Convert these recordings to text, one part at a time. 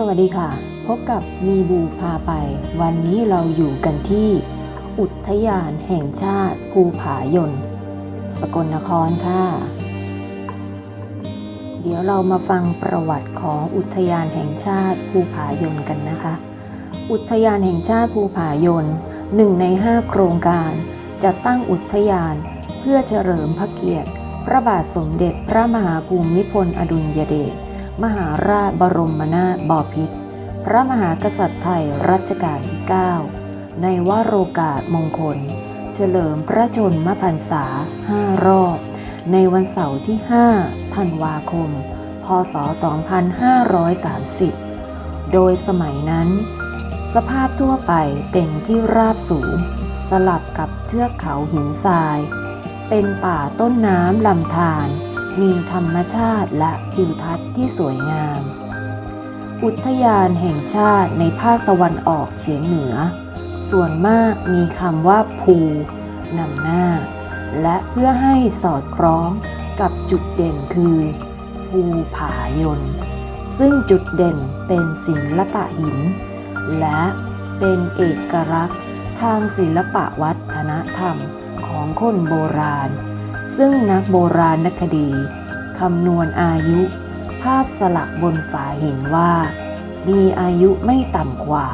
สวัสดีค่ะ พบกับมีบูพาไป วันนี้เราอยู่กันที่ อุทยานแห่งชาติภูผายน สกลนครค่ะ เดี๋ยวเรามาฟังประวัติของอุทยานแห่งชาติภูผายนกันนะคะ อุทยานแห่งชาติภูผายนหนึ่งในห้าโครงการจะตั้งอุทยานเพื่อเฉลิมพระเกียรติ พระบาทสมเด็จพระมหาภูมิพลอดุลยเดช มหาราชบรมนาถบพิตรพระมหากษัตริย์ไทยรัชกาลที่ 9 ในวโรกาสมงคล เฉลิมพระชนมพรรษา5รอบ ในวันเสาร์ที่ 5 ธันวาคม พศ 2530 โดยสมัยนั้น สภาพทั่วไปเป็นที่ราบสูง สลับกับเทือกเขาหินทราย เป็นป่าต้นน้ำลำธาร มีธรรมชาติและทิวทัศน์ที่สวยงาม อุทยานแห่งชาติในภาคตะวันออกเฉียงเหนือ ส่วนมากมีคำว่าภูนำหน้า และเพื่อให้สอดคล้องกับจุดเด่นคือ ภูผายน ซึ่งจุดเด่นเป็นศิลปะหิน และเป็นเอกลักษณ์ทางศิลปะวัฒนธรรมของคนโบราณ ซึ่งนักโบราณคดีคำนวณอายุ ภาพสลักบนฝาหินว่า มีอายุไม่ต่ำกว่า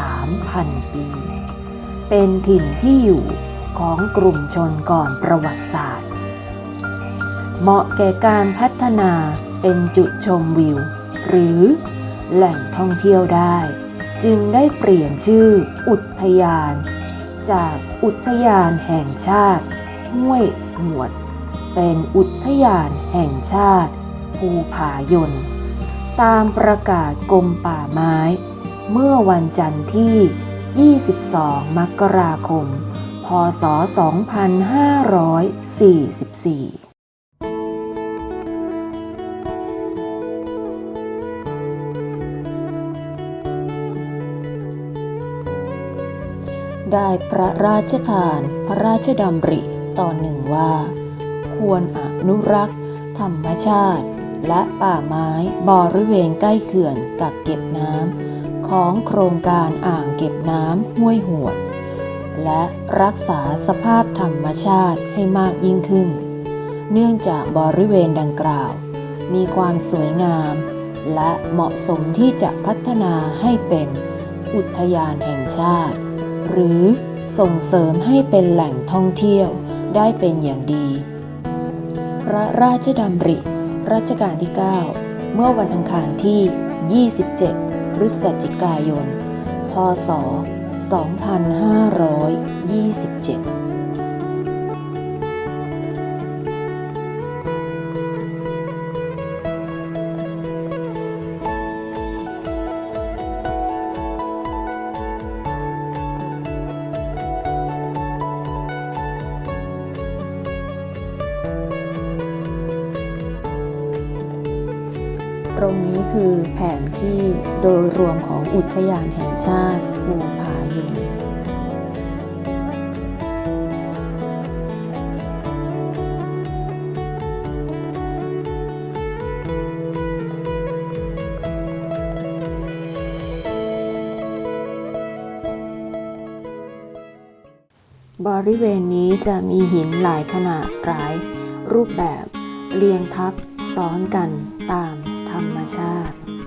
3,000 ปี เป็นถิ่นที่อยู่ของกลุ่มชนก่อนประวัติศาสตร์ เหมาะแก่การพัฒนาเป็นจุดชมวิว หรือแหล่งท่องเที่ยวได้ จึงได้เปลี่ยนชื่ออุทยาน จากอุทยานแห่งชาติ ห้วยหมวด เป็นอุทยานแห่งชาติ ภูผายน ตามประกาศกรมป่าไม้ เมื่อวันจันทร์ที่ 22 มกราคม พศ 2544ได้พระราชทานพระราชดำริ ตอนหนึ่งว่า ควรอนุรักษ์ ธรรมชาติ และป่าไม้บริเวณใกล้เขื่อนกักเก็บน้ำของโครงการอ่างเก็บน้ำห้วยหวด และรักษาสภาพธรรมชาติให้มากยิ่งขึ้น เนื่องจากบริเวณดังกล่าว มีความสวยงาม และเหมาะสมที่จะพัฒนาให้เป็นอุทยานแห่งชาติ หรือส่งเสริมให้เป็นแหล่งท่องเที่ยว ได้เป็นอย่างดี พระราชดำริ รัชกาลที่ 9 เมื่อวันอังคารที่ 27 พฤศจิกายน พศ 2527 ตรงนี้คือแผนที่โดยรวมของอุทยานแห่งชาติภูผายนบริเวณนี้จะมีหินหลายขนาดหลายรูปแบบเรียงทับซ้อนกันตาม ธรรมชาติ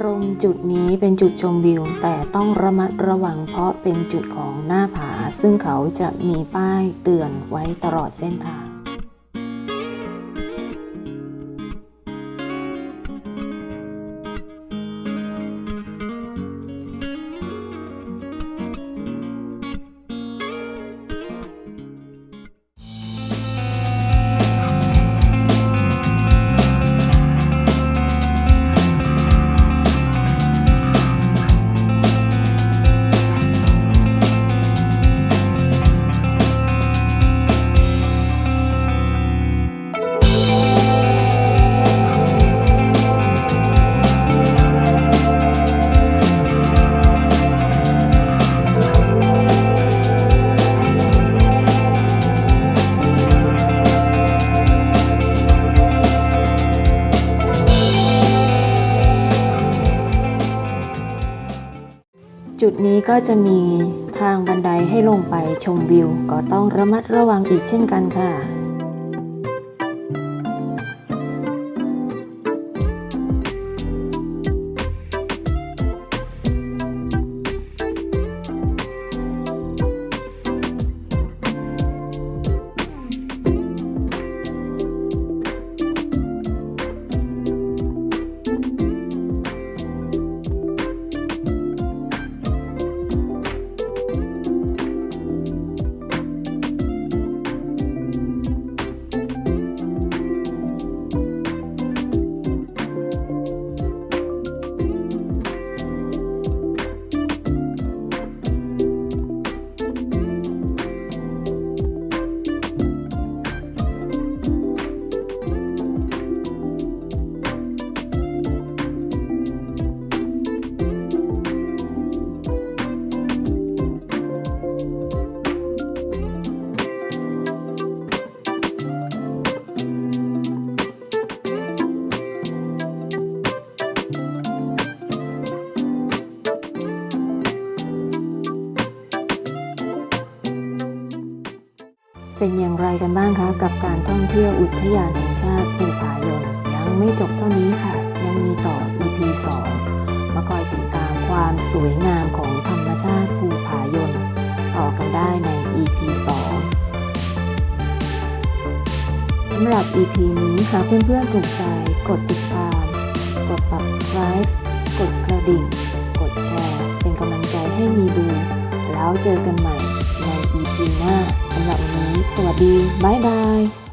ตรงจุดนี้เป็นจุดชมวิว แต่ต้องระมัดระวังเพราะเป็นจุดของหน้าผา ซึ่งเขาจะมีป้ายเตือนไว้ตลอดเส้นทาง จุดนี้ก็จะมีทางบันไดให้ลงไปชมวิว ก็ต้องระมัดระวังอีกเช่นกันค่ะ เป็นอย่างไรกันบ้างคะ กับการท่องเที่ยวอุทยานแห่งชาติภูผายนยังไม่จบเท่านี้ค่ะ ยังมีต่อ EP 2 มาคอยติดตามความสวยงามของธรรมชาติภูผายนต่อกันได้ใน EP 2สำหรับ EP นี้หากเพื่อนๆถูกใจกดติดตาม กด subscribe กดกระดิ่ง กดแชร์ เป็นกำลังใจให้มีดูแล้วเจอกันใหม่ ใน EP หน้าสำหรับวันนี้ สวัสดี บ๊ายบาย